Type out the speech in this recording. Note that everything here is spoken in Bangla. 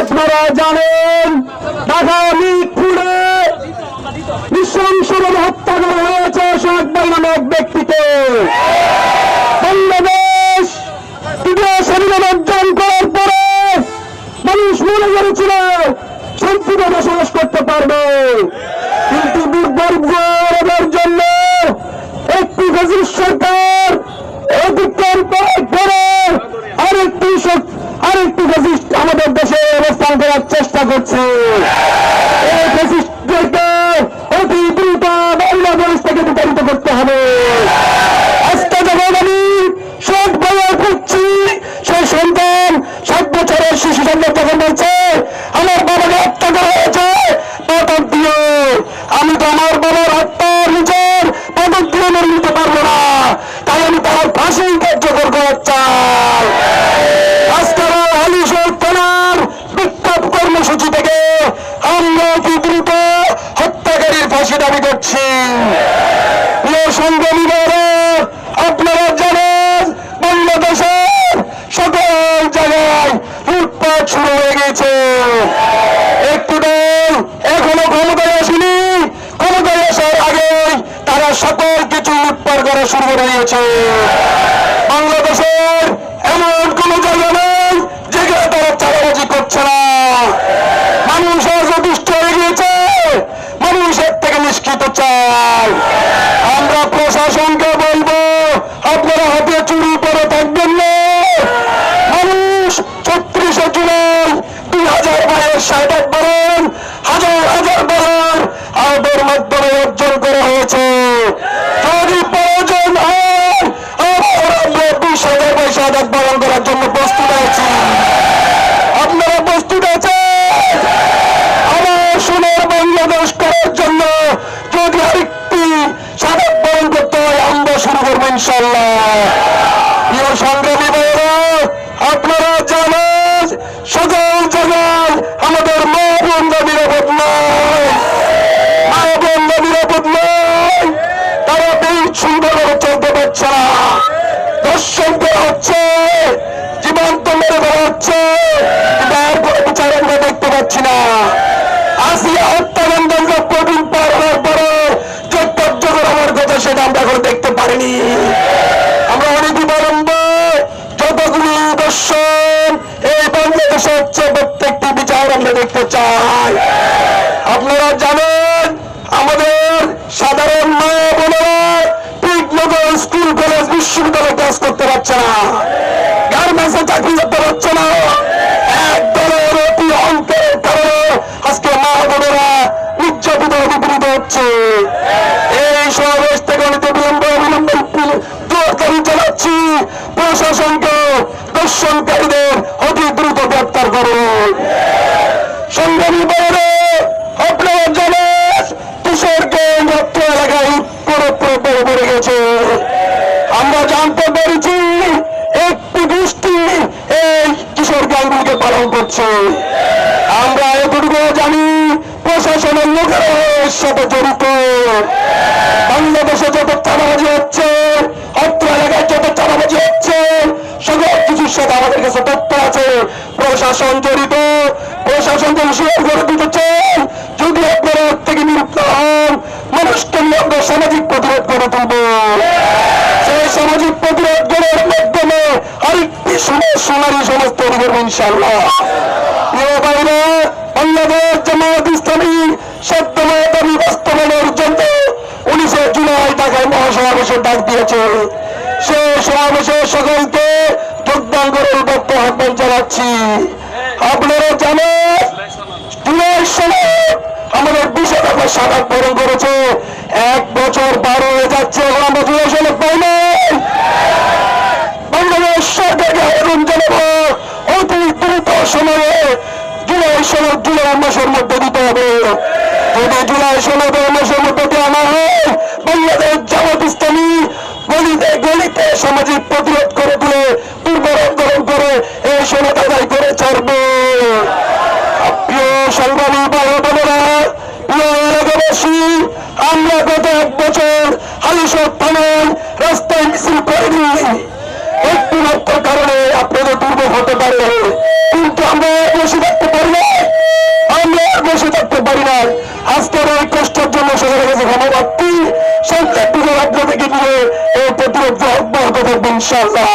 আপনারা জানেন ঢাকা মিরপুরে নৃশংসভাবে হত্যা করা হয়েছে সোহাগবাই নামক ব্যক্তিকে বাংলাদেশ তৃতীয় স্বাধীনতা অর্জন করার পরে মানুষ মনে করেছিল শান্তিতে বসবাস করতে পারবে কিন্তু দুর্ভাগ্যের জন্য একটি ফেসিস সরকার অতিক্রম করার পরে আরেকটি শক- আরেকটি ফেসিস্ট আমাদের দেশে অবস্থান করার চেষ্টা করছে এই ফেসিস্টদেরকে অতি দ্রুত বাংলাদেশ থেকে বিতাড়িত করতে হবে আজকে যখন আমি শোক বয়ে করছি সেই সন্তান সাত বছরের শিশু সন্তান যখন বলছে আমার বাবাকে হত্যা করা হয়েছে পাথর দিয়ে আমি তো আমার বাবার হত্যা নিজের পাথর দিয়ে মেরে নিতে পারব না তাই আমি তার ফাঁসি কার্যকর করার চাই আজকের হালিশোর থানার বিক্ষোভ কর্মসূচি থেকে আমরা অতি দ্রুত হত্যাকারীর ফাঁসি দাবি করছি প্রিয় সংগ্রামীরা আপনারা জানেন, বাংলাদেশের সকল জায়গায় লুটপাট শুরু হয়ে গেছে একটু দল এখনও ক্ষমতায় আসেনি। ক্ষমতায় আসার আগে তারা সকল কিছু লুটপাট করা শুরু করে দিয়েছে। বাংলাদেশ করার জন্য যদি আরেকটি সাদক পালন করতে হয় আমরা শুরু করব ইনশাল্লাহ সংগ্রামী ভাইয়েরা আপনারা জানেন সকল জায়গায় আমাদের মা বোনরা নিরাপদ নয়। মা নিরাপদ নয়। তারা বেশ সুন্দরভাবে চলতে পারছে না। দর্শন করা হচ্ছে জীবন্ত মেরে দেওয়া হচ্ছে দেখতে পাচ্ছি না। আসিয়া হত্যাকাণ্ড চাই আপনারা জানেন, আমাদের সাধারণ মা বোনেরা স্কুল, কলেজ, বিশ্ববিদ্যালয়ে ক্লাস করতে পারছে না। গার্মেন্টসে চাকরি করতে পারছে না। অতি অঙ্কের কারণে আজকে মা বোনেরা নির্যাতিত বিপরীত হচ্ছে। এই সমাবেশ থেকে অনেক বিলম্ব চালাচ্ছি প্রশাসনকে দর্শনকারীদের অতি দ্রুত গ্রেপ্তার করুন। সংগ্রামী বাইরে আপনারা জানেন কিশোরকে মধ্য এলাকায় পুরো পুরো পড়ে গেছে। আমরা জানতে পেরেছি, একটি গোষ্ঠী এই কিশোর গাঙ্গুলিকে পালন করছে। আমরা এতটুকু জানি, প্রশাসনের লোকেরা এর সাথে জড়িত। বাংলাদেশে যত চাঁদাবাজি হচ্ছে, অত্র এলাকায় যত চাঁদাবাজি হচ্ছে সকল কিছুর সাথে আমাদের কাছে তথ্য আছে। প্রশাসন জড়িত করে চান যদি আপনারা এর থেকে হন, মানুষকে নিয়ে আমরা সামাজিক প্রতিরোধ করে তুলব। সেই সামাজিক প্রতিরোধ গড়ের মাধ্যমে আরেকটি সোনারি সমাজ তৈরি করব ইনশাল্লাহ বাংলাদেশ জামায়াত ইসলামী সত্যময় দাবি জন্য উনিশে জুলাই ঢাকায় মহাসমাবেশের ডাক দিয়েছে। সেই সমাবেশে সকলকে যোগদান করার উপযুক্ত আহ্বান জানাচ্ছি। আপনারা জানেন আমাদের বিশে টাকা সাদাক পূরণ করেছে এক বছর পার হয়ে যাচ্ছে এখন আমরা পাই নাই বাংলাদেশ সরকারকে আবেদন দ্রুত সময়ে জুলাই সনদ জুলাই মাসের মধ্যে দিতে হবে। যদি জুলাই ষোলো মাসের মধ্যে দেওয়া না হয়, বাংলাদেশ জামাত ইসলামী গলিতে গলিতে সামাজিক প্রতিরোধ করে তুলে দুর্বল আন্দোলন করে এই সনদ আদায় করে ছাড়বে প্রিয় আমরা গত এক বছর হালিশোর থানায় রাস্তায় মিছিল করিনি। একটু মাত্র কারণে আপনাদের দুর্ভোগ হতে পারে, কিন্তু আমরা বসে থাকতে পারি না। আমরা বসে থাকতে পারি না। আজকের এই কষ্টের জন্য সবার কাছে ক্ষমা প্রার্থী সন্তানটিকে আপনাদেরকে নিয়ে এই প্রতিরোধ অব্যাহত থাকবে ইনশাআল্লাহ।